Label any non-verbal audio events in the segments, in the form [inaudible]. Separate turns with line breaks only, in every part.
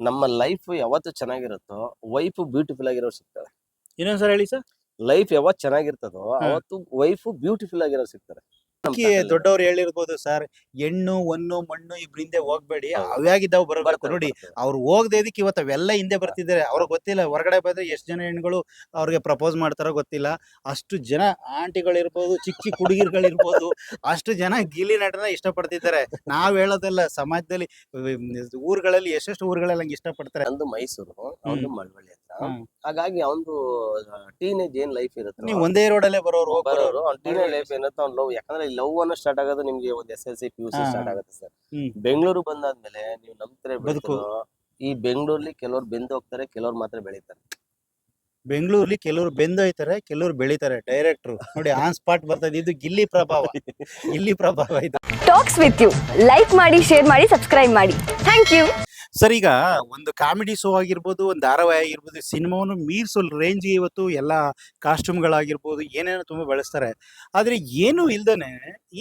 ನಮ್ಮ ಲೈಫ್ ಯಾವತ್ತು ಚೆನ್ನಾಗಿರುತ್ತೋ wife beautiful ಆಗಿರೋರು ಸಿಗ್ತಾರೆ.
ಇನ್ನೊಂದ್ಸಲ ಹೇಳಿ ಸರ್
ಲೈಫ್ ಯಾವತ್ತು ಚೆನ್ನಾಗಿರ್ತದೋ ಅವತ್ತು ವೈಫ್ ಬ್ಯೂಟಿಫುಲ್ ಆಗಿರೋರು ಸಿಗ್ತಾರೆ. ತಾತಲ್ಲಿ.
ದೊಡ್ಡವ್ರು ಹೇಳಿರ್ಬೋದು ಸರ್ ಹೆಣ್ಣು ಒಣ್ಣು ಮಣ್ಣು ಇಬ್ರು ಹಿಂದೆ ಹೋಗ್ಬೇಡಿ. ಅವ್ಯಾಗಿದ್ದಾವ್ ಬರಬೇಕು ನೋಡಿ. ಅವ್ರು ಹೋಗದೆ ಇದಕ್ಕೆ ಇವತ್ತು ಅವೆಲ್ಲ ಹಿಂದೆ ಬರ್ತಿದ್ದಾರೆ ಅವ್ರಿಗೆ ಗೊತ್ತಿಲ್ಲ ಹೊರಗಡೆ ಬಂದ್ರೆ ಎಷ್ಟು ಜನ ಹೆಣ್ಗಳು ಅವ್ರಿಗೆ ಪ್ರಪೋಸ್ ಮಾಡ್ತಾರೋ ಗೊತ್ತಿಲ್ಲ. ಅಷ್ಟು ಜನ ಆಂಟಿಗಳಿರ್ಬೋದು ಚಿಕ್ಕ ಚಿಕ್ಕ ಹುಡುಗಿರ್ಗಳಿರ್ಬೋದು [laughs] ಅಷ್ಟು ಜನ ಗಿಲಿ ನಟನ ಇಷ್ಟಪಡ್ತಿದ್ದಾರೆ. ನಾವ್ ಹೇಳೋದಲ್ಲ ಸಮಾಜದಲ್ಲಿ ಊರುಗಳಲ್ಲಿ ಎಷ್ಟೆಷ್ಟು ಊರುಗಳಲ್ಲಿ ಹಂಗೆ ಇಷ್ಟಪಡ್ತಾರೆ.
ಒಂದು ಮೈಸೂರು ಒಂದು ಮಳವಳ್ಳಿ
ಅಂತ
ಹಾಗಾಗಿ ಅವನು ಟೀನೇಜ್ ಏನ್ ಲೈಫ್ ಇರುತ್ತೆ
ನೀವು ಒಂದೇ ರೋಡಲ್ಲೇ ಬರೋರು
ಬರೋರು. ಅವ್ನ ಟೀನೇಜ್ ಲೈಫ್ ಏನಂತ ಅವ್ನ ಲವ್ ಯಾಕಂದ್ರೆ ಲವ್ ಅನ್ನೋ ಸ್ಟಾರ್ಟ್ ಆಗೋದು ನಿಮ್ಗೆ ಒಂದು S L C P U C
ಹಾ.
ಸ್ಟಾರ್ಟ್ ಆಗುತ್ತೆ ಸರ್
ಹ್ಮ್.
ಬೆಂಗಳೂರು ಬಂದಾದ್ಮೇಲೆ ನೀವು ನಂಬ್ತಾರೆ
ಬದುಕು.
ಈ ಬೆಂಗಳೂರಲ್ಲಿ ಕೆಲವ್ರು ಬೆಂದು ಹೋಗ್ತಾರೆ ಕೆಲವ್ರು ಮಾತ್ರ ಬೆಳೀತಾರೆ.
ಬೆಂಗಳೂರಲ್ಲಿ ಕೆಲವರು ಬೆಂದೋಯ್ತಾರೆ ಕೆಲವರು ಬೆಳಿತಾರೆ ಡೈರೆಕ್ಟರ್ ನೋಡಿ ಆನ್ ಸ್ಪಾಟ್ ಬರ್ತದೆ ಇದು ಗಿಲ್ಲಿ ಪ್ರಭಾವ. [laughs] ಇಲ್ಲಿ ಪ್ರಭಾವ ಇದು.
ಟಾಕ್ಸ್ ವಿತ್ ಯು ಲೈಕ್ ಮಾಡಿ ಶೇರ್ ಮಾಡಿ ಸಬ್ಸ್ಕ್ರೈಬ್ ಮಾಡಿ. ಥ್ಯಾಂಕ್ ಯು
ಸರ್ ಈಗ ಒಂದು ಕಾಮಿಡಿ ಶೋ ಆಗಿರ್ಬೋದು ಒಂದು ಧಾರಾವಾಹಿ ಆಗಿರ್ಬೋದು ಸಿನಿಮಾವನ್ನು ಮೀರಿಸೋ ರೇಂಜ್ಗೆ ಇವತ್ತು ಎಲ್ಲ ಕಾಸ್ಟ್ಯೂಮ್ಗಳಾಗಿರ್ಬೋದು ಏನೇನೋ ತುಂಬ ಬಳಸ್ತಾರೆ. ಆದರೆ ಏನೂ ಇಲ್ದೇ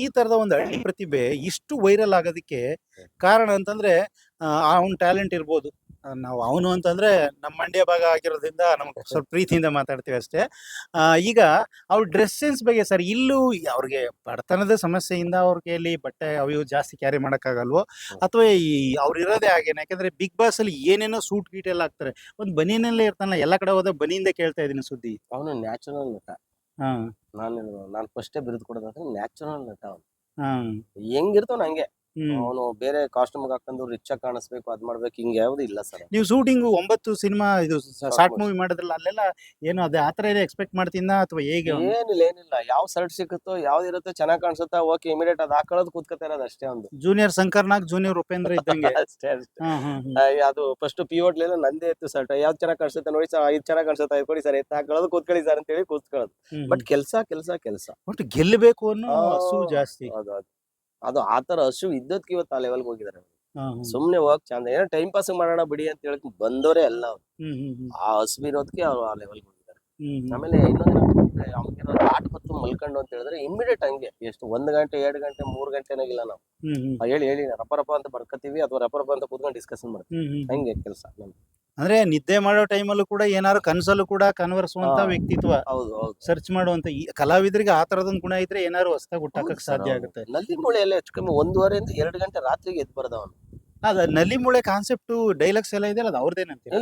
ಈ ಥರದ ಒಂದು ಹಳ್ಳಿ ಪ್ರತಿಭೆ ಇಷ್ಟು ವೈರಲ್ ಆಗೋದಕ್ಕೆ ಕಾರಣ ಅಂತಂದ್ರೆ ಅವನ ಟ್ಯಾಲೆಂಟ್ ಇರ್ಬೋದು. ನಾವು ಅವನು ಅಂತಂದ್ರೆ ನಮ್ಮ ಮಂಡ್ಯ ಭಾಗ ಆಗಿರೋದ್ರಿಂದ ನಮ್ಗೆ [laughs] ಸ್ವಲ್ಪ ಪ್ರೀತಿಯಿಂದ ಮಾತಾಡ್ತೀವಿ ಅಷ್ಟೇ. ಆ, ಈಗ ಅವ್ರ ಡ್ರೆಸ್ ಸೆನ್ಸ್ ಬಗ್ಗೆ ಸರ್ ಇಲ್ಲೂ ಅವ್ರಿಗೆ ಬಡತನದ ಸಮಸ್ಯೆಯಿಂದ ಅವ್ರಿಗೆ ಇಲ್ಲಿ ಬಟ್ಟೆ ಅವು ಇವು ಜಾಸ್ತಿ ಕ್ಯಾರಿ ಮಾಡೋಕ್ಕಾಗಲ್ವೋ? ಅಥವಾ ಈ ಅವ್ರಿರೋದೇ ಹಾಗೇನೆ ಯಾಕಂದ್ರೆ ಬಿಗ್ ಬಾಸ್ ಅಲ್ಲಿ ಏನೇನೋ ಸೂಟ್ ಗೀಟ್ ಎಲ್ಲ ಹಾಕ್ತಾರೆ. ಒಂದು ಬನಿನಲ್ಲೇ ಇರ್ತಾನಲ್ಲ ಎಲ್ಲ ಕಡೆ ಹೋದ ಬನಿಯಿಂದ ಕೇಳ್ತಾ ಇದೀನಿ ಸುದ್ದಿ.
ಅವನು ನ್ಯಾಚುರಲ್ ನಟ.
ಹಾ.
ನಾನು ನಾನು ಫಸ್ಟೇ ಬಿರುದು ಕೊಡೋದಂದ್ರೆ ನ್ಯಾಚುರಲ್ ನಟ ಅವನು.
ಹಾ.
ಹೆಂಗಿರ್ತಾವ ಹಂಗೆ. ಅವನು ಬೇರೆ ಕಾಸ್ಟ್ಯೂಮ್ ಹಾಕೊಂಡು ರಿಚ್ ಆಗಿ ಕಾಣಿಸ್ಬೇಕು ಅದ್ ಮಾಡ್ಬೇಕು ಹಿಂಗ್ ಯಾವ್ದು ಇಲ್ಲ ಸರ್
ನೀವು ಶೂಟಿಂಗ್ ಒಂಬತ್ತು ಸಿನಿಮಾ ಇದು ಶಾರ್ಟ್ ಮೂವಿ ಮಾಡಿದ್ರಲ್ಲ ಅಲ್ಲೆಲ್ಲ ಏನು ಅದೇ ಆತರ ಇದೆ ಎಕ್ಸ್ಪೆಕ್ಟ್ ಮಾಡ್ತೀನ ಅಥವಾ ಹೇಗೆ?
ಏನಿಲ್ಲ ಏನಿಲ್ಲ. ಯಾವ ಸರ್ಟ್ ಸಿಕ್ಕುತ್ತೋ ಯಾವ್ದು ಇರುತ್ತೋ ಚೆನ್ನಾಗ್ ಕಾಣಿಸುತ್ತಾ ಓಕೆ ಇಮಿಡಿಯೇಟ್ ಅದ್ ಹಾಕೊಳ್ಳೋದು ಕೂತ್ಕೋತಾ ಇರೋದು ಅಷ್ಟೇ ಒಂದು.
ಜೂನಿಯರ್ ಶಂಕರ್ ನಾಗ್ ಜೂನಿಯರ್ ಉಪೇಂದ್ರ ಇದ್ದಂಗೆ. [laughs]
ಅಷ್ಟೇ ಅಷ್ಟೇ.
ಹಾ.
ಅದು ಫಸ್ಟ್ ಪಿ ಓಟ್ಲೆಲ್ಲ ನಂದೇ ಇತ್ತು ಸರ್ಟ್ ಯಾವ್ದು ಚೆನ್ನಾಗಿ ಕಾಣಿಸುತ್ತೆ ನೋಡಿ ಸರ್ ಇದು ಚೆನ್ನಾಗಿ ಕಾಣಿಸುತ್ತೆ ಇದು ಕೊಡಿ ಸರ್ ಎತ್ತ ಹಾಕೊಳ್ಳೋದು ಕೂತ್ಕೊಳ್ಳಿ ಸರ್ ಅಂತ ಹೇಳಿ ಕೂತ್ಕೊಳ್ಳೋದು.
ಹ್ಮ್,
ಬಟ್ ಕೆಲಸ ಕೆಲ್ಸ ಕೆಲಸ.
ಒಟ್ಟು ಗೆಲ್ಲಬೇಕು ಅನ್ನೋ ಹಸು ಜಾಸ್ತಿ.
ಅದು ಅದು ಆ ಆತರ ಹಸು ಇದ್ದದ್ಕೆ ಇವತ್ತು ಆ ಲೆವೆಲ್ಗೆ ಹೋಗಿದ್ದಾರೆ. ಸುಮ್ನೆ ಹೋಗ್ ಚಂದ ಏನೋ ಟೈಮ್ ಪಾಸ್ ಮಾಡೋಣ ಬಿಡಿ ಅಂತ ಹೇಳಕ್ ಬಂದವರೇ ಅಲ್ಲ ಅವ್ರು. ಆ ಹಸು ಇರೋದಕ್ಕೆ ಅವ್ರು ಆ ಲೆವೆಲ್ಗೆ ಹೋಗಿದ್ದಾರೆ. ಆಮೇಲೆ ಇನ್ನೊಂದು ಆಟ ಹೊತ್ತು ಮಲ್ಕೊಂಡು ಅಂತ ಹೇಳಿದ್ರೆ ಇಮಿಡಿಯೇಟ್ ಹಂಗೆ ಎಷ್ಟು ಒಂದ್ ಗಂಟೆ ಎರಡ್ ಗಂಟೆ ಮೂರ್ ಗಂಟೆನಾಗಿಲ್ಲ ನಾವು. ಹೇಳಿ ಹೇಳಿ ರಪ ರಪ ಅಂತ ಬರ್ಕತ್ತೀವಿ ಅಥವಾ ರಪ ರಪ ಅಂತ ಕೂತ್ಕೊಂಡು ಡಿಸ್ಕಷನ್ ಮಾಡ್ತೀವಿ. ಹಂಗೆ ಕೆಲಸ
ಅಂದ್ರೆ ನಿದ್ದೆ ಮಾಡೋ ಟೈಮಲ್ಲೂ ಕೂಡ ಏನಾದ್ರು ಕನಸಲ್ಲೂ ಕೂಡ ಕನ್ವರ್ಸುವಂತ
ಹಾ.
ವ್ಯಕ್ತಿತ್ವ
ಹೌದು ಹೌದು.
ಸರ್ಚ್ ಮಾಡುವಂತ ಈ ಕಲಾವಿದರಿಗೆ ಆ ತರದೊಂದು ಗುಣ ಇದ್ರೆ ಏನಾದ್ರು ಹೊಸದಾಗಿ ಹುಟ್ಟಾಕಕ್ ಸಾಧ್ಯ ಆಗುತ್ತೆ.
ನಲ್ಲಿ ಮೂಳೆಯಲ್ಲಿ ಹೆಚ್ಚು ಕಮ್ಮಿ ಒಂದೂವರೆಯಿಂದ ಎರಡು ಗಂಟೆ ರಾತ್ರಿಗೆ ಎದ್ದು ಬರ್ದ ಅವನು
ಅದ ನಲ್ಲಿ ಮುಳೆ ಕಾನ್ಸೆಪ್ಟ್ ಡೈಲಾಗ್ಸ್ ಎಲ್ಲ ಇದೆಯಲ್ಲ ಅದು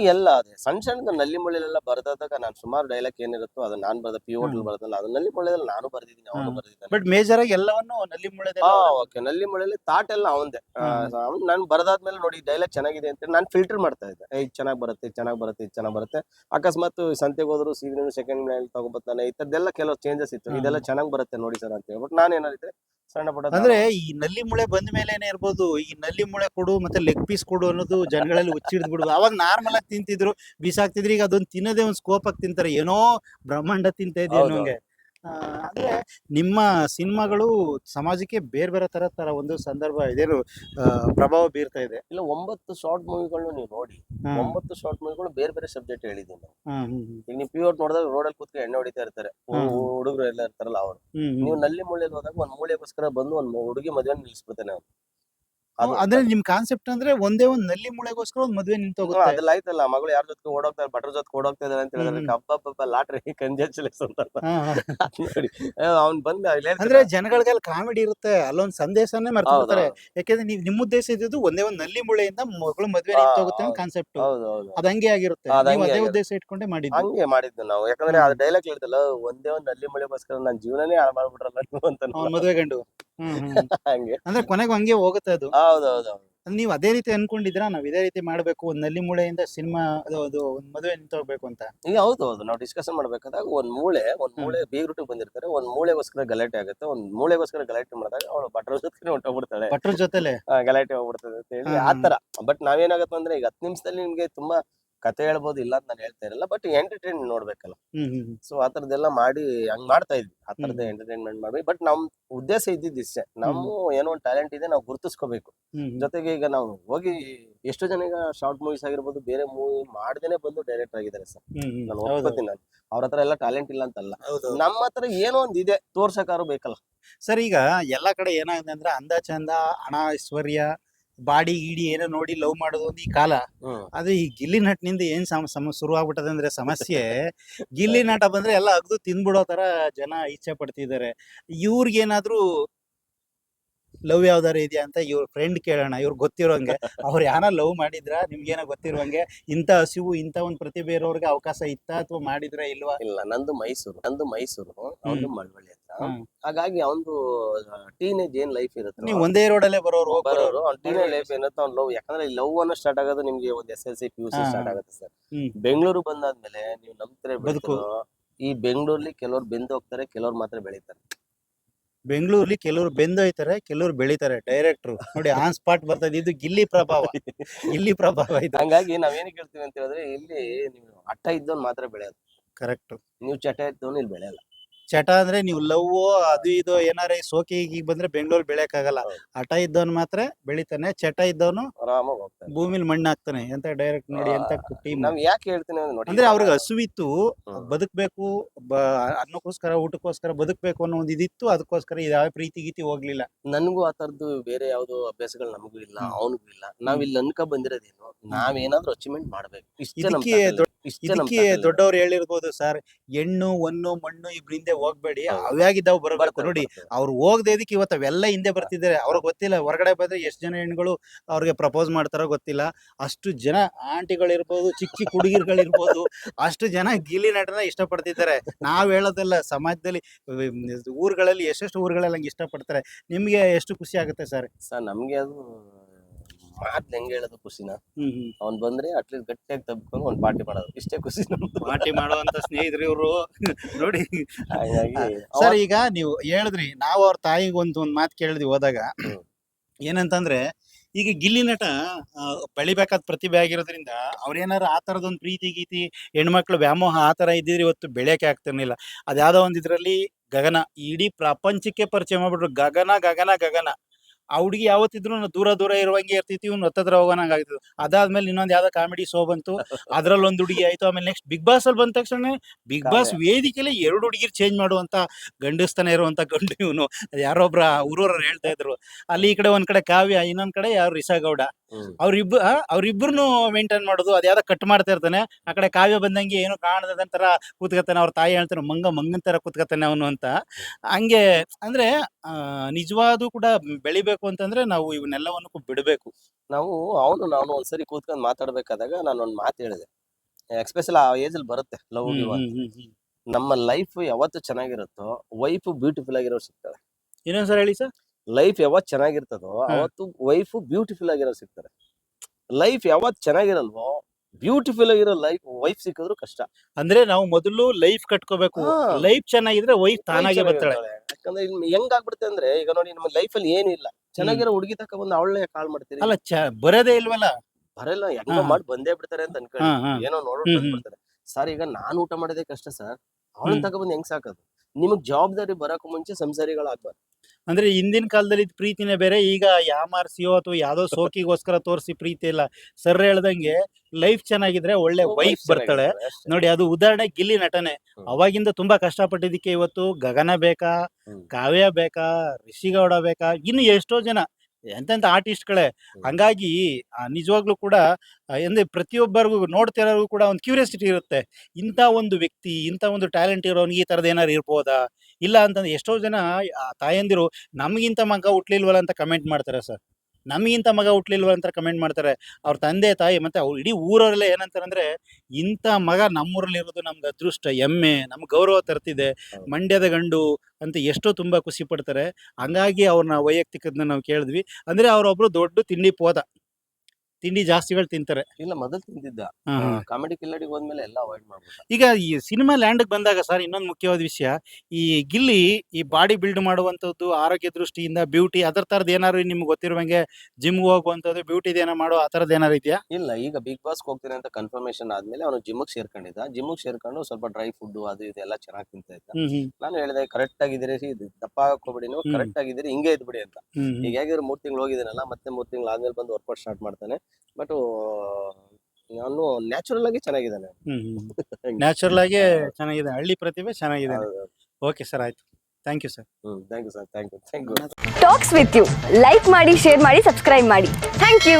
ಎಲ್ಲ ಅದೇ. ಸಣ್ಣ ಸಣ್ಣ ನಲ್ಲಿ ಮೂಳೆಲೆಲ್ಲ ಬರ್ದಾಗ ನಾನು ಸುಮಾರು ಡೈಲಾಗ್ ಏನಿರುತ್ತೋ ಅದು ನಾನು ಬರ್ದ ಪಿ ಓಟಲ್
ಹ್ಮ್.
ಬರ್ದಲ್ಲ ಅದು ನಲ್ಲಿ ನಾನು ಬರ್ದಿದ್ದೀನಿ ಅವನು
ಹ್ಮ್.
ಬರ್ದಿದ್ದಾನೆ.
ಬಟ್ ಮೇಜರ್ ಆಗಿ ಎಲ್ಲವನ್ನು ನಲ್ಲಿ
ಹಾ ಓಕೆ ನಲ್ಲಿ ಮೂಳೆಯಲ್ಲಿ ತಾಟ್ ಎಲ್ಲ ಅವಂದೇ.
ಹ್ಮ್.
ನಾನು ಬರ್ದಾದ್ಮೇಲೆ ನೋಡಿ ಡೈಲಾಗ್ ಚೆನ್ನಾಗಿದೆ ಅಂತ ನಾನು ಫಿಲ್ಟರ್ ಮಾಡ್ತಾ ಇದ್ದೆ. ಏ ಚೆನ್ನಾಗಿ ಬರುತ್ತೆ ಚೆನ್ನಾಗಿ ಬರುತ್ತೆ ಇದು ಚೆನ್ನಾಗಿ ಬರುತ್ತೆ. ಅಕಸ್ಮಾತ್ ಸಂತೆಗೆ ಹೋದ್ರು ಸೀನಿಯರ್ ಸೆಕೆಂಡ್ ಮೇಲೆ ತಗೋಬರ್ತಾನೆ ಈ ಥರದ್ದೆಲ್ಲ ಕೆಲವು ಚೇಂಜಸ್ ಇತ್ತು.
ಹ್ಮ್.
ಇದೆಲ್ಲ ಚೆನ್ನಾಗಿ ಬರುತ್ತೆ ನೋಡಿ ಸರ್ ಅಂತ ಹೇಳ್ಬಿಟ್ಟು ನಾನು ಏನಾರಿದ್ರೆ ಸಣ್ಣ ಪುಟ್ಟ
ಅಂದ್ರೆ ಈ ನಲ್ಲಿ ಮುಳೆ ಬಂದ ಮೇಲೇನೆ ಇರ್ಬೋದು ಈ ನಲ್ಲಿ ಮುಳೆ ಕೊಡು ಮತ್ತೆ ಲೆಗ್ ಪೀಸ್ ಕೊಡು ಅನ್ನೋದು ಜನಗಳಲ್ಲಿ ಹುಚ್ಚಿಡ್ದು ಬಿಡುದು ಅವಾಗ ನಾರ್ಮಲ್ ಆಗಿ ತಿಂತಿದ್ರು ಬೀಸಾಕ್ತಿದ್ರು ಈಗ ಅದೊಂದು ತಿನ್ನೋದೇ ಒಂದು ಸ್ಕೋಪ್ ಆಗಿ ತಿಂತಾರೆ. ಏನೋ ಬ್ರಹ್ಮಾಂಡ ತಿಂತ ಇದೆ
ಹೌದು,
ಅಂದ್ರೆ ನಿಮ್ಮ ಸಿನಿಮಾಗಳು ಸಮಾಜಕ್ಕೆ ಬೇರೆ ಬೇರೆ ತರ ತರ ಒಂದು ಸಂದರ್ಭ ಇದೇನು ಆ, ಪ್ರಭಾವ ಬೀರ್ತಾ ಇದೆ
ಇಲ್ಲ ಒಂಬತ್ತು ಶಾರ್ಟ್ ಮೂವಿಗಳನ್ನ ನೀವು ನೋಡಿ
ಹ್ಮ್.
ಒಂಬತ್ತು ಶಾರ್ಟ್ ಮೂವಿಗಳು ಬೇರೆ ಬೇರೆ ಸಬ್ಜೆಕ್ಟ್ ಹೇಳಿದ್ದೀನಿ ನಾನು.
ಹ್ಮ್.
ಈಗ ನೀವು ಪಿಯೋಟ್ ನೋಡಿದಾಗ ರೋಡಲ್ಲಿ ಕೂತ್ಕೊಂಡು ಎಣ್ಣೆ ಹೊಡಿತಾ ಇರ್ತಾರೆ
ಹ್ಮ್.
ಹುಡುಗರು ಎಲ್ಲ ಇರ್ತಾರಲ್ಲ ಅವರು
ಹ್ಮ್, ಹ್ಮ್.
ನೀವು ನಲ್ಲಿ ಮೂಲೆಯಲ್ಲಿ ಹೋದಾಗ ಒಂದ್ ಮೂಳೆಗೋಸ್ಕರ ಬಂದು ಒಂದ್ ಹುಡುಗಿ ಮದುವೆ ನಿಲ್ಲಿಸ್ಬಿಡ್ತಾನೆ ಅವ್ನು
ಅಂದ್ರೆ ನಿಮ್ ಕಾನ್ಸೆಪ್ಟ್ ಅಂದ್ರೆ ಒಂದೇ ಒಂದ್ನಲ್ಲಿ ಮುಳೆಗೋಸ್ಕರ ಒಂದ್ ಮದ್ವೆ
ನಿಂತ
ನಿಂತೋಗುತ್ತೆ
ಅದೆಲ್ಲ ಆಯ್ತಲ್ಲ ಮಗಳು ಯಾರ ಜೊತೆ ಓಡೋಗ್ತಾರೆ ಭಟ್ರ ಜೊತೆ ಓಡೋಗ್ತಾ ಇದಾರೆ ಅಂತ ಹೇಳಿದ್ರೆ ಲಾಟ್ರಿ ಕಂಜಾಚುಲೇಸ್ ಅಂತ. ನೋಡಿ. ಅವ್ನ್ ಬಂದ.
ಅಂದ್ರೆ ಜನಗಳಿಗೆಲ್ಲ ಕಾಮಿಡಿ ಇರುತ್ತೆ ಅಲ್ಲೊಂದ್ ಸಂದೇಶನೇ ಮರ್ತು
ಹೌದು,
ಬಿಡ್ತಾರೆ ಯಾಕಂದ್ರೆ ನೀವು ನಿಮ್ಮ ಉದ್ದೇಶ ಇದ್ದು ಒಂದೇ ಒಂದ್ನಲ್ಲಿ ಮುಳೆಯಿಂದ ಮಗಳು ಮದ್ವೆ
ನಿಂತ
ನಿಂತೋಗುತ್ತೆ. ಕಾನ್ಸೆಪ್ಟ್ ಅದ್ ಹಂಗೆ ಆಗಿರುತ್ತೆ.
ಅದ್
ಉದ್ದೇಶ ಇಟ್ಕೊಂಡೆ ಮಾಡಿದ್ವಿ
ಹಂಗೆ ಮಾಡಿದ್ದು ನಾವು. ಯಾಕಂದ್ರೆ ಆ ಡೈಲಾಗ್ ಹೇಳ್ತಲ್ಲ ಒಂದೇ ಒಂದ್ನಲ್ಲಿ ಮುಳೆಗೋಸ್ಕರ ನಾನ್ ಜೀವನನೇ ಹಾಳು ಮಾಡ್ಬಿಟ್ರಲ್ಲ ಅಂತ
ಮದ್ವೆ ಗಂಡು. [laughs]
ಹಂಗೆ.
ಅಂದ್ರೆ ಕೊನೆಗೂ ಹಂಗೆ ಹೋಗುತ್ತೆ ಅದು.
ಹೌದು ಹೌದು
ಅದ್ ನೀವ್ ಅದೇ ರೀತಿ ಅನ್ಕೊಂಡಿದ್ರಾ ನಾವ್ ಇದೇ ರೀತಿ ಮಾಡ್ಬೇಕು ಒಂದ್ನಲ್ಲಿ ಮೂಳೆಯಿಂದ ಸಿನಿಮಾ ಅದು ಅದು ಒಂದ್ ಮದುವೆ ನಿಂತೋಗ್ಬೇಕು ಅಂತ.
ಈಗ ಹೌದು ಹೌದು ನಾವು ಡಿಸ್ಕಷನ್ ಮಾಡ್ಬೇಕಾದಾಗ ಒಂದ್ ಮೂಳೆ ಒಂದ್ ಮೂಳೆ ಬೀಗ್ರುಟಿಗೆ ಬಂದಿರ್ತಾರೆ ಒಂದ್ ಮೂಳೆಗೋಸ್ಕರ ಗಲಾಟೆ ಆಗುತ್ತೆ ಒಂದ್ ಮೂಳೆಗೋಸ್ಕರ ಗಲಾಟೆ ಮಾಡಿದಾಗ ಅವಳು ಭಟ್ರ ಜೊತೆ ಹೊಟ್ಟೋಗ್ಬಿಡ್ತಾಳೆ
ಭಟ್ರ ಜೊತೆಲೆ?
ಆ, ಗಲಾಟೆ ಹೋಗ್ಬಿಡ್ತದೆ ಅಂತ ಹೇಳಿ ಆ ತರ ಬಟ್ ನಾವೇನಾಗತ್ತೆ ಅಂದ್ರೆ ಈಗ ಹತ್ತು ನಿಮಿಷದಲ್ಲಿ ನಿಮ್ಗೆ ತುಂಬಾ ಕತೆ ಹೇಳ್ಬೋದು ಇಲ್ಲ ಅಂತ ನಾನು ಹೇಳ್ತಾ ಇರಲ್ಲ ಬಟ್ ಎಂಟರ್ಟೈನ್ ನೋಡ್ಬೇಕಲ್ಲ. ಸೊ ಆ ತರದೆಲ್ಲ ಮಾಡಿ ಹಂಗ್ ಮಾಡ್ತಾ ಇದ್ವಿ. ಆ ತರದ ಎಂಟರ್ಟೈನ್ಮೆಂಟ್ ಮಾಡಿ ಬಟ್ ನಮ್ ಉದ್ದೇಶ ಇದ್ದಿದ್ದು ಇಷ್ಟೇ. ನಮ್ಮ ಏನೋ ಒಂದು ಟ್ಯಾಲೆಂಟ್ ಇದೆ ನಾವು ಗುರುತಿಸ್ಕೋಬೇಕು. ಜೊತೆಗೆ ಈಗ ನಾವು ಹೋಗಿ ಎಷ್ಟು ಜನ ಈಗ ಶಾರ್ಟ್ ಮೂವೀಸ್ ಆಗಿರ್ಬೋದು ಬೇರೆ ಮೂವಿ ಮಾಡ್ದೇನೆ ಬಂದು ಡೈರೆಕ್ಟರ್ ಆಗಿದ್ದಾರೆ ಸರ್. ನಾನು. ಒಪ್ಕೋತೀನಿ ನಾನು. ಅವ್ರ ಹತ್ರ ಎಲ್ಲ ಟ್ಯಾಲೆಂಟ್ ಇಲ್ಲ ಅಂತಲ್ಲ. ನಮ್ಮ ಹತ್ರ ಏನೋ ಒಂದ್ ಇದೆ ತೋರ್ಸಕಾರು ಬೇಕಲ್ಲ.
ಸರ್ ಈಗ ಎಲ್ಲಾ ಕಡೆ ಏನಾಗಿದೆ ಅಂದ್ರೆ ಅಂದ ಚಂದ ಹಣ ಐಶ್ವರ್ಯ ಬಾಡಿ ಗೀಡಿ ಏನೋ ನೋಡಿ ಲವ್ ಮಾಡೋದು ಒಂದು ಈ ಕಾಲ. ಅದು ಈ ಗಿಲ್ಲಿ ನಟ್ನಿಂದ ಏನ್ ಸಮ ಸಮ ಶುರು ಆಗ್ಬಿಟ್ಟದೆ ಅಂದ್ರೆ ಸಮಸ್ಯೆ. ಗಿಲ್ಲಿ [laughs] ನಾಟ ಬಂದ್ರೆ ಎಲ್ಲ ಅಗ್ದು ತಿಂದ್ಬಿಡೋ ತರ ಜನ ಇಚ್ಛೆ ಪಡ್ತಿದ್ದಾರೆ. ಇವ್ರಿಗೇನಾದ್ರೂ ಲವ್ ಯಾವ್ದಾರು ಇದೆಯಾ ಅಂತ ಇವ್ರ ಫ್ರೆಂಡ್ ಕೇಳೋಣ ಇವ್ರಿಗೆ ಗೊತ್ತಿರೋಂಗೆ. ಅವ್ರು ಯಾರ ಲವ್ ಮಾಡಿದ್ರ ನಿಮ್ಗೇನೋ ಗೊತ್ತಿರುವಂಗೆ ಇಂಥ ಹಸಿವು ಇಂಥ ಒಂದು ಪ್ರತಿಭೆ ಇರೋರ್ಗೆ ಅವಕಾಶ ಇತ್ತ ಅಥವಾ ಮಾಡಿದ್ರ ಇಲ್ವಾ?
ಇಲ್ಲ ನಂದು ಮೈಸೂರು ನಂದು ಮೈಸೂರು ಅವನು ಮಳವಳ್ಳಿ
ಅಂತ
ಹಾಗಾಗಿ ಅವನು ಟೀನೇಜ್ ಏನ್ ಲೈಫ್ ಇರುತ್ತೆ
ನೀವು ಒಂದೇ ರೋಡ್ ಬರೋರು ಹೋಗ್
ಬರೋರು.
ಬರೋರು
ಅವ್ನ ಟೀನೇಜ್ ಲೈಫ್ ಏನಂತ ಅವ್ನ ಲವ್ ಯಾಕಂದ್ರೆ ಲವ್ ಅನ್ನೋ ಸ್ಟಾರ್ಟ್ ಆಗೋದು ನಿಮ್ಗೆ ಒಂದು S L C P U C start. ಆಗುತ್ತೆ ಸರ್. ಬೆಂಗಳೂರು ಬಂದಾದ್ಮೇಲೆ ನೀವು ನಂಬ್ತಾರೆ
ಬದುಕು.
ಈ ಬೆಂಗಳೂರಲ್ಲಿ ಕೆಲವ್ರು ಬೆಂದು ಹೋಗ್ತಾರೆ ಕೆಲವ್ರು ಮಾತ್ರ ಬೆಳೀತಾರೆ.
ಬೆಂಗಳೂರಲ್ಲಿ ಕೆಲವರು ಬೆಂದೋಯ್ತಾರೆ ಕೆಲವರು ಬೆಳಿತಾರೆ ಡೈರೆಕ್ಟ್ರು ನೋಡಿ ಆನ್ ಸ್ಪಾಟ್ ಬರ್ತದೆ. ಇದು ಗಿಲ್ಲಿ ಪ್ರಭಾವ. ಇಲ್ಲಿ ಪ್ರಭಾವ ಇದು.
ಹಂಗಾಗಿ ನಾವೇನಕ್ಕೆ ಹೇಳ್ತೀವಿ ಅಂತ ಹೇಳಿದ್ರೆ ಇಲ್ಲಿ ನೀವು ಹಠ ಇದ್ದವ್ನು ಮಾತ್ರ ಬೆಳೆಯೋದು
ಕರೆಕ್ಟ್
ನೀವು ಚಟ ಇದ್ದವನು ಇಲ್ಲಿ ಬೆಳೆಯಲ್ಲ.
ಚಟ ಅಂದ್ರೆ ನೀವು ಲವ್ ಅದು ಇದು ಏನಾರ ಸೋಕಿ ಈಗ ಬಂದ್ರೆ ಬೆಂಗಳೂರು ಬೆಳೆಯಕ್ಕಾಗಲ್ಲ
ಆಗಲ್ಲ
ಹಠ ಇದ್ದವನು ಮಾತ್ರ ಬೆಳಿತಾನೆ ಚಟ ಇದ್ದವನು
ಆರಾಮಾಗಿ ಹೋಗ್ತಾರೆ
ಭೂಮಿಲಿ ಮಣ್ಣು ಹಾಕ್ತಾನೆ. ಎಂತ ಡೈರೆಕ್ಟ್ ನೋಡಿ ಎಂತ ಟೀಮ್
ನಾವ್ ಯಾಕೆ ಹೇಳ್ತೀನಿ ಅಂದ್ರೆ ನೋಡಿ
ಅಂದ್ರೆ ಅವ್ರಿಗೆ ಹಸುವಿತ್ತು. ಬದುಕ್ಬೇಕು ಬ ಅನ್ನಕ್ಕೋಸ್ಕರ ಊಟಕ್ಕೋಸ್ಕರ ಬದುಕ್ಬೇಕು ಅನ್ನೋ ಒಂದು ಇದಿತ್ತು ಅದಕ್ಕೋಸ್ಕರ ಯಾವ ಪ್ರೀತಿ ಗೀತಿ ಹೋಗ್ಲಿಲ್ಲ.
ನನ್ಗೂ ಆ ತರದ್ದು ಬೇರೆ ಯಾವ್ದು ಅಭ್ಯಾಸಗಳು ನಮಗೂ ಇಲ್ಲ
ಹ್ಮ್.
ಅವನಿಗೂ ಇಲ್ಲ. ನಾವ್ ಇಲ್ಲಿ ಅನ್ಕ ಬಂದಿರೋದೇನು ನಾವೇನಾದ್ರೂ ಅಚೀವ್ಮೆಂಟ್ ಮಾಡ್ಬೇಕು. ಇಷ್ಟೇ ನಮ್
ಇದಕ್ಕೆ
ತಾಕತ್ತು. ಇಷ್ಟೇ ನಮ್
ಇದಕ್ಕೆ
ತಾಕತ್ತು.
ದೊಡ್ಡವ್ರು ಹೇಳಿರ್ಬೋದು ಸರ್ ಹೆಣ್ಣು ಒಣ್ಣು ಮಣ್ಣು ಇಬ್ರು ಹಿಂದೆ ಹೋಗ್ಬೇಡಿ. ಅವ್ಯಾಗಿದ್ದಾವ್ ಬರಬೇಕು ನೋಡಿ. ಅವ್ರು ಹೋಗದೆ ಇದಕ್ಕೆ ಇವತ್ತು ಅವೆಲ್ಲ ಹಿಂದೆ ಬರ್ತಿದ್ದಾರೆ. ಅವ್ರಿಗೆ ಗೊತ್ತಿಲ್ಲ ಹೊರಗಡೆ ಬಂದ್ರೆ ಎಷ್ಟು ಜನ ಹೆಣ್ಗಳು ಅವ್ರಿಗೆ ಪ್ರಪೋಸ್ ಮಾಡ್ತಾರೋ ಗೊತ್ತಿಲ್ಲ. ಅಷ್ಟು ಜನ ಆಂಟಿಗಳಿರ್ಬೋದು ಚಿಕ್ಕ ಚಿಕ್ಕ ಹುಡುಗಿರ್ಗಳಿರ್ಬೋದು ಅಷ್ಟು ಜನ ಗಿಲ್ಲಿ ನಟನ ಇಷ್ಟಪಡ್ತಿದ್ದಾರೆ. ನಾವ್ ಹೇಳೋದಲ್ಲ ಸಮಾಜದಲ್ಲಿ ಊರುಗಳಲ್ಲಿ ಎಷ್ಟೆಷ್ಟು ಊರುಗಳಲ್ಲಿ ಹಂಗೆ ಇಷ್ಟಪಡ್ತಾರೆ. ನಿಮ್ಗೆ ಎಷ್ಟು ಖುಷಿ ಆಗುತ್ತೆ ಸರ್?
ಸರ್ ನಮ್ಗೆ ಅದು ಮಾತ್ ಹೆಂಗ್ ಹೇಳೋದು ಖುಷಿನ? ಅವ್ನ್ ಬಂದ್ರೆ ಅಟ್ಲೀಸ್ಟ್ ಗಟ್ಟಿಯಾಗಿ ತಬ್ಕೊಂಡು ಒಂದ್ ಪಾರ್ಟಿ ಮಾಡೋದು. ಇಷ್ಟೇ ಖುಷಿ ನಮ್ದು.
ಪಾರ್ಟಿ ಮಾಡುವಂತ ಸ್ನೇಹಿತರು ಇವರು. ನೋಡಿ.
ಹಾಗಾಗಿ
ಸರ್ ಈಗ ನೀವು ಹೇಳಿದ್ರಿ ನಾವು ಅವ್ರ ತಾಯಿಗೆ ಒಂದು ಒಂದ್ ಮಾತು ಕೇಳಿದ್ವಿ ಹೋದಾಗ. ಏನಂತಂದ್ರೆ ಈಗ ಗಿಲ್ಲಿ ನಟ ಆ, ಬೆಳಿಬೇಕಾದ ಪ್ರತಿಭೆ ಆಗಿರೋದ್ರಿಂದ ಅವ್ರೇನಾರು ಆ ತರದೊಂದು ಪ್ರೀತಿ ಗೀತಿ ಹೆಣ್ಮಕ್ಳು ವ್ಯಾಮೋಹ ಆ ತರ ಇದ್ದಿದ್ರೆ ಇವತ್ತು ಬೆಳೆಯಕ್ಕೆ ಆಗ್ತಿರ್ಲಿಲ್ಲ. ಅದ್ಯಾವ್ದೋ ಒಂದ್ ಇದ್ರಲ್ಲಿ ಗಗನ ಇಡೀ ಪ್ರಪಂಚಕ್ಕೆ ಪರಿಚಯ ಮಾಡ್ಬಿಟ್ರು. ಗಗನ ಗಗನ ಗಗನ. ಆ ಹುಡುಗಿ ಯಾವತ್ತಿದ್ರು ದೂರ ದೂರ ಇರುವಂಗೆ ಇರ್ತಿತ್ತು ಇವ್ನು ಹತ್ತತ್ರ ಹೋಗೋನಂಗ ಆಗ್ತಿತ್ತು ಅದಾದ್ಮೇಲೆ ಇನ್ನೊಂದ್ ಯಾವ್ದೋ ಕಾಮಿಡಿ ಶೋ ಬಂತು. [laughs] ಅದ್ರಲ್ಲಿ ಒಂದು ಹುಡುಗಿ ಆಯ್ತು. ಆಮೇಲೆ ನೆಕ್ಸ್ಟ್ ಬಿಗ್ ಬಾಸ್ ಅಲ್ಲಿ ಬಂದ ತಕ್ಷಣ ಬಿಗ್ ಬಾಸ್ ವೇದಿಕೆಯಲ್ಲಿ ಎರಡು ಹುಡುಗಿರ್ ಚೇಂಜ್ ಮಾಡುವಂತ ಗಂಡಸ್ತನ ಇರುವಂತ ಗಂಡು ಇವನು. ಯಾರೊಬ್ರ ಊರವ್ರು ಹೇಳ್ತಾ ಇದ್ರು. ಅಲ್ಲಿ ಈ ಕಡೆ ಒಂದ್ ಕಡೆ ಕಾವ್ಯ ಇನ್ನೊಂದ್ ಕಡೆ ಯಾರು ರಿಸಾಗೌಡ ಅವ್ರಿಬ್ರು ಅವ್ರಿಬ್ರು ಮೇಂಟೈನ್ ಮಾಡೋದು. ಅದ್ಯಾವ್ದೋ ಕಟ್ ಮಾಡ್ತಾ ಇರ್ತಾನೆ. ಆ ಕಡೆ ಕಾವ್ಯ ಬಂದಂಗೆ ಏನು ಕಾಣದಂತರ ಕೂತ್ಕತಾನೆ ಅವ್ರ ತಾಯಿ ಹೇಳ್ತಾನೆ ಮಂಗ ಮಂಗನ್ ತರ ಕೂತ್ಕತಾನೆ ಅವನು ಅಂತ. ಹಂಗೆ ಅಂದ್ರೆ ಆ, ನಿಜವಾದ ಕೂಡ ಬೆಳಿಬೇಕು ಅಂತಂದ್ರೆ ನಾವು ಇವನ್ನೆಲ್ಲವನ್ನೂ ಬಿಡಬೇಕು.
ನಾವು ಅವನು ನಾನು ಒಂದ್ಸರಿ ಕೂತ್ಕೊಂಡು ಮಾತಾಡ್ಬೇಕಾದಾಗ ನಾನು ಒಂದ್ ಮಾತು ಹೇಳಿದೆ. ಎಕ್ಸ್ಪೆಷಲ್ ಆ ಏಜ್ ಅಲ್ಲಿ ಬರುತ್ತೆ ಲವ್ ನಮ್ಮ ಲೈಫ್ ಯಾವತ್ತು ಚೆನ್ನಾಗಿರುತ್ತೋ ವೈಫ್ ಬ್ಯೂಟಿಫುಲ್ ಆಗಿರೋ ಸಿಗ್ತಾರೆ.
ಇನ್ನೊಂದ್ಸರಿ ಹೇಳಿ ಸರ್.
ಲೈಫ್ ಯಾವತ್ತು ಚೆನ್ನಾಗಿರ್ತದೋ ಅವತ್ತು ವೈಫ್ ಬ್ಯೂಟಿಫುಲ್ ಆಗಿರೋ ಸಿಗ್ತಾರೆ. ಲೈಫ್ ಯಾವತ್ತು ಚೆನ್ನಾಗಿರಲ್ವೋ ಬ್ಯೂಟಿಫುಲ್ ಆಗಿರೋ ಲೈಫ್ ವೈಫ್ ಸಿಕ್ಕಿದ್ರು ಕಷ್ಟ.
ಅಂದ್ರೆ ನಾವು ಮೊದಲು ಲೈಫ್ ಕಟ್ಕೋಬೇಕು. ಲೈಫ್ ಚೆನ್ನಾಗಿದ್ರೆ ವೈಫ್ ತಾನಾಗೆ ಬರ್ತಾಳೆ.
ಯಾಕಂದ್ರೆ ಹೆಂಗ್ ಆಗ್ಬಿಡುತ್ತೆ ಅಂದ್ರೆ ಈಗ ನೋಡಿ ನಮ್ಮ ಲೈಫ್ ಅಲ್ಲಿ ಏನು ಇಲ್ಲ. ಚೆನ್ನಾಗಿರೋ ಹುಡುಗಿ ತಕ ಬಂದು ಅವಳನ್ನೇ ಕಾಲ್ ಮಾಡ್ತೀರಿ
ಅಲ್ಲ ಚ ಬರೋದೇ ಇಲ್ವಲ್ಲ
ಬರಲ್ಲ ಹೆಂಗ
ಹಾ.
ಮಾಡಿ ಬಂದೇ ಬಿಡ್ತಾರೆ ಅಂತ ಅನ್ಕೊಂಡು
ಹಾ, ಹಾ.
ಏನೋ ನೋಡೋಣ
ಹ್ಮ್, ಹ್ಮ್.
ಬಿಡ್ತಾರೆ ಸರ್ ಈಗ ನಾನು ಊಟ ಮಾಡೋದೇ ಕಷ್ಟ ಸರ್ ಅವಳನ್ನ
ಹ್ಮ್.
ತಕ ಬಂದು ಹೆಂಗ್ ಸಾಕದು ನಿಮಗ್ ಜವಾಬ್ದಾರಿ ಬರಕ್ ಮುಂಚೆ ಸಂಸಾರಿಗಳಾಗ್ಬಾರ್ದು
ಅಂದ್ರೆ ಹಿಂದಿನ ಕಾಲದಲ್ಲಿ ಪ್ರೀತಿನೇ ಬೇರೆ ಈಗ ಯಾಮಾರ್ಸಿಯೋ ಅಥವಾ ಯಾವ್ದೋ ಸೋಕಿಗೋಸ್ಕರ ತೋರಿಸಿ ಪ್ರೀತಿ ಇಲ್ಲ. ಸರ್ ಹೇಳ್ದಂಗೆ ಲೈಫ್ ಚೆನ್ನಾಗಿದ್ರೆ ಒಳ್ಳೆ ವೈಫ್ ಬರ್ತಾಳೆ. ನೋಡಿ ಅದು ಉದಾಹರಣೆ ಗಿಲ್ಲಿ ನಟನೆ. ಅವಾಗಿಂದ ತುಂಬಾ ಕಷ್ಟಪಟ್ಟಿದ್ದಕ್ಕೆ ಇವತ್ತು ಗಗನ ಬೇಕಾ ಕಾವ್ಯ ಬೇಕಾ ರಿಷಿಗೌಡ ಬೇಕಾ ಇನ್ನು ಎಷ್ಟೋ ಜನ ಎಂತೆಂತ ಆರ್ಟಿಸ್ಟ್ಗಳೇ. ಹಂಗಾಗಿ ನಿಜವಾಗ್ಲೂ ಕೂಡ ಎಂದ್ರೆ ಪ್ರತಿಯೊಬ್ಬರಿಗೂ ನೋಡ್ತಿರೋರ್ಗು ಕೂಡ ಒಂದು ಕ್ಯೂರಿಯಾಸಿಟಿ ಇರುತ್ತೆ. ಇಂಥ ಒಂದು ವ್ಯಕ್ತಿ ಇಂಥ ಒಂದು ಟ್ಯಾಲೆಂಟ್ ಇರೋನಿಗೆ ಈ ಥರದ್ದು ಏನಾರು ಇರ್ಬೋದಾ? ಇಲ್ಲ ಅಂತಂದ್ರೆ ಎಷ್ಟೋ ಜನ ತಾಯಂದಿರು ನಮಗಿಂತ ಮಗ ಹುಟ್ಲಿಲ್ವಲ್ಲ ಅಂತ ಕಮೆಂಟ್ ಮಾಡ್ತಾರೆ ಸರ್. ನಮಗಿಂತ ಮಗ ಹುಟ್ಲಿಲ್ವಲ್ಲ ಅಂತ ಕಮೆಂಟ್ ಮಾಡ್ತಾರೆ. ಅವ್ರ ತಂದೆ ತಾಯಿ ಮತ್ತೆ ಅವ್ರು ಇಡೀ ಊರವರೆಲ್ಲ ಏನಂತಾರಂದ್ರೆ ಇಂಥ ಮಗ ನಮ್ಮೂರಲ್ಲಿ ಇರೋದು ನಮ್ಗೆ ಅದೃಷ್ಟ ಹೆಮ್ಮೆ ನಮ್ಗೆ ಗೌರವ ತರ್ತಿದೆ. ಮಂಡ್ಯದ ಗಂಡು ಅಂತ ಎಷ್ಟೋ ತುಂಬಾ ಖುಷಿ ಪಡ್ತಾರೆ. ಹಂಗಾಗಿ ಅವ್ರನ್ನ ವೈಯಕ್ತಿಕದನ್ನ ನಾವು ಕೇಳಿದ್ವಿ. ಅಂದ್ರೆ ಅವ್ರೊಬ್ರು ದೊಡ್ಡ ತಿಂಡಿ ಪೋದ. ತಿಂಡಿ ಜಾಸ್ತಿಗಳು ತಿಂತಾರೆ.
ಇಲ್ಲ ಮೊದಲು
ಹಾ.
ಕಾಮಿಡಿ ಕಿಲ್ಲಡಿಗೆ ಹೋದ್ಮೇಲೆ ಎಲ್ಲ ಅವಾಯ್ಡ್ ಮಾಡ್ಬಿಟ್ಟ.
ಈಗ ಈ ಸಿನಿಮಾ ಲ್ಯಾಂಡ್ ಬಂದಾಗ ಸರ್ ಇನ್ನೊಂದು ಮುಖ್ಯವಾದ ವಿಷಯ ಈ ಗಿಲ್ಲಿ ಈ ಬಾಡಿ ಬಿಲ್ಡ್ ಮಾಡುವಂಥದ್ದು ಆರೋಗ್ಯ ದೃಷ್ಟಿಯಿಂದ ಬ್ಯೂಟಿ ಅದರ ಥರದ್ದು ಏನಾದ್ರು ನಿಮ್ಗೆ ಗೊತ್ತಿರುವಂಗೆ ಜಿಮ್ಗೆ ಹೋಗುವಂಥದ್ದು ಬ್ಯೂಟಿ ಏನೋ ಮಾಡೋ ಆ ಥರದ್ದು ಏನಾರು ಇದೆಯಾ?
ಇಲ್ಲ ಈಗ ಬಿಗ್ ಬಾಸ್ಗೆ ಹೋಗ್ತೀನಿ ಅಂತ ಕನ್ಫರ್ಮೇಶನ್ ಆದ್ಮೇಲೆ ಅವನು ಜಿಮ್ಗೆ ಸೇರ್ಕೊಂಡಿದ್ದ. ಜಿಮ್ಗೆ ಸೇರ್ಕೊಂಡು ಸ್ವಲ್ಪ ಡ್ರೈ ಫುಡ್ ಅದು ಇದು ಎಲ್ಲ ಚೆನ್ನಾಗಿ ತಿಂತ ಇದ್ದ. ನಾನು ಹೇಳಿದೆ ಕರೆಕ್ಟ್ ಆಗಿದ್ದೀರಿ ಇದು ದಪ್ಪ ಹಾಕೋಬಿಡಿ ನೀವು. ಕರೆಕ್ಟ್ ಆಗಿದ್ದೀರಿ ಹಿಂಗೆ ಇದ್ಬಿಡಿ ಅಂತ. ಈಗ ಹೇಗಿದ್ರು ಮೂರ್ ತಿಂಗಳು ಹೋಗಿದ್ದೀನಲ್ಲ ಮತ್ತೆ ಮೂರ್ ತಿಂಗಳು ಆದ್ಮೇಲೆ ಬಂದು ವರ್ಕೌಟ್ ಸ್ಟಾರ್ಟ್ ಮಾಡ್ತಾನೆ. ಬಟ್ ಅವನು ನ್ಯಾಚುರಲ್ ಆಗಿ ಚೆನ್ನಾಗಿದ್ದಾನೆ.
ನ್ಯಾಚುರಲ್ [laughs] ಆಗಿ ಚೆನ್ನಾಗಿದೆ. ಹಳ್ಳಿ ಪ್ರತಿಭೆ ಚೆನ್ನಾಗಿದೆ. ಓಕೆ ಸರ್ ಆಯ್ತು. Thank you sir
hmm thank you sir thank you thank you
talks with you like ಮಾಡಿ ಶೇರ್ ಮಾಡಿ ಸಬ್ಸ್ಕ್ರೈಬ್ ಮಾಡಿ. Thank you